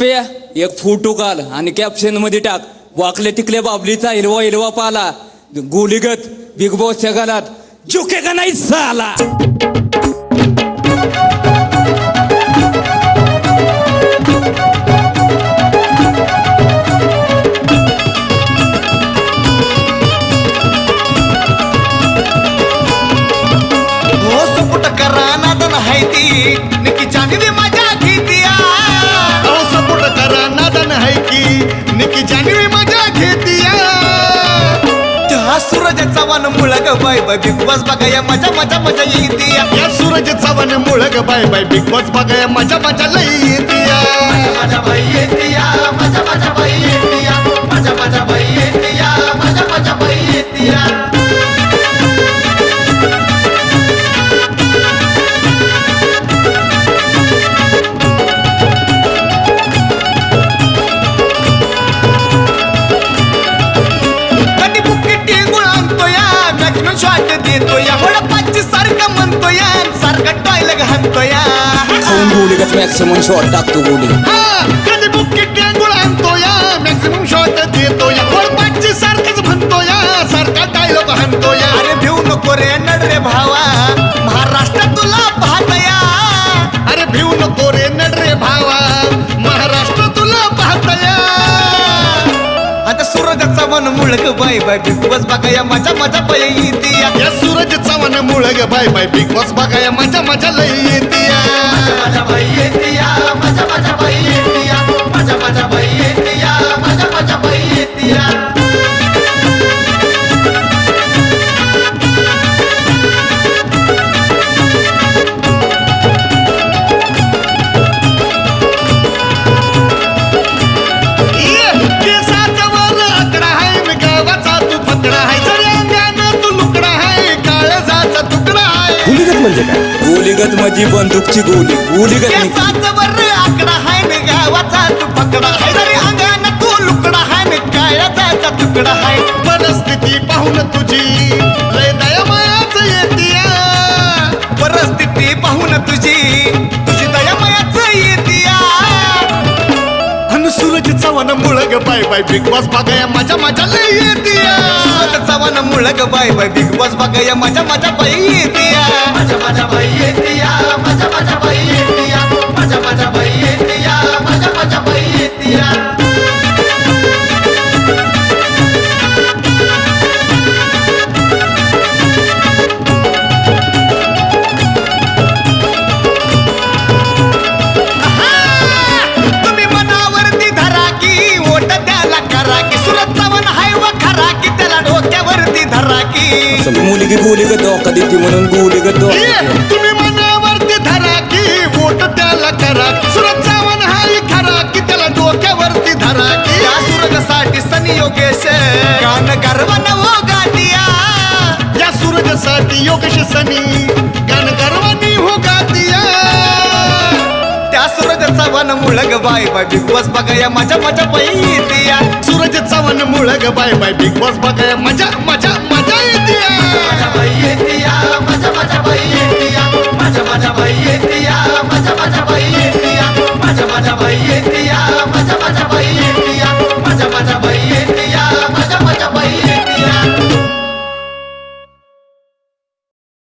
पे एक फोटो घाल आणि कॅप्शनमध्ये टाक. वाकले टिकले बाबलीचा हिरवा हिरवा पाला. गोलीगत बिग बॉसच्या गालात झुके का नाही झाला चव्हाण मुळग बाय बाय. बिग बॉस बघाया मजा मजा मजा येते. या सूरज चव्हाण मुळग बाय बाय. बिग बॉस बघाया मजा मजा लई येते. शॉट देतोया. होडा पाचशे सारखं म्हणतोया. सारखं टॉयलेट हाणतोया खाऊन गोलीगत मॅक्सिमम शॉट टाकतो हा कधी बुक्की टेंगुळ आणतो या मॅक्सिमम शॉट देतो या मन मुळग बाय बाय बिग बॉस बघाया मजा मजा बाई येतिया या. सूरज चव्हाण मुळग बाय बाय बिग बॉस बघाय मजा मजा मजा बाई. येतिया गोलीगत म्हणजे बंदूकची गोली गोलीगत केसाचा वर आकडा हाय मी गावाचा तू पकडा हाय. जरी अंगान तू लुकडा हाय मी काळजाचा तुकडा हाय. परिस्थिती पाहून तुझी लय दयामायाच येतिया. परिस्थिती पाहून तुझी तुझी दयामयाच येतिया. अन सूरज चव्हाण मुळग बाय बाय बिग बॉस बघाया मजा मजा लय येतिया. सूरज चव्हाण मुळग बाय बाय बिग बॉस बघाया मजा मजा बाई येते मजा मजा बाई येते असं मुलगी गोलीगत धोका देते म्हणून गोलीगत ये, धोका तुम्ही मनावरती धरा की वोट त्याला करा. सूरज चव्हाण हाय खरा की त्याला डोक्यावरती धरा की. या सूरजसाठी सनी योगेश गान गर्वन हो गादिया. या सूरजसाठी योगेश सनी. गान गर्वानी हो गातिया त्या सूरज चव्हाण मुळग बाय बाय बिग बॉस बघाया मजा मजा बाई येतिया सूरज चव्हाण मुळग बाय बाय बिग बॉस बघाया मजा माझ्या बाई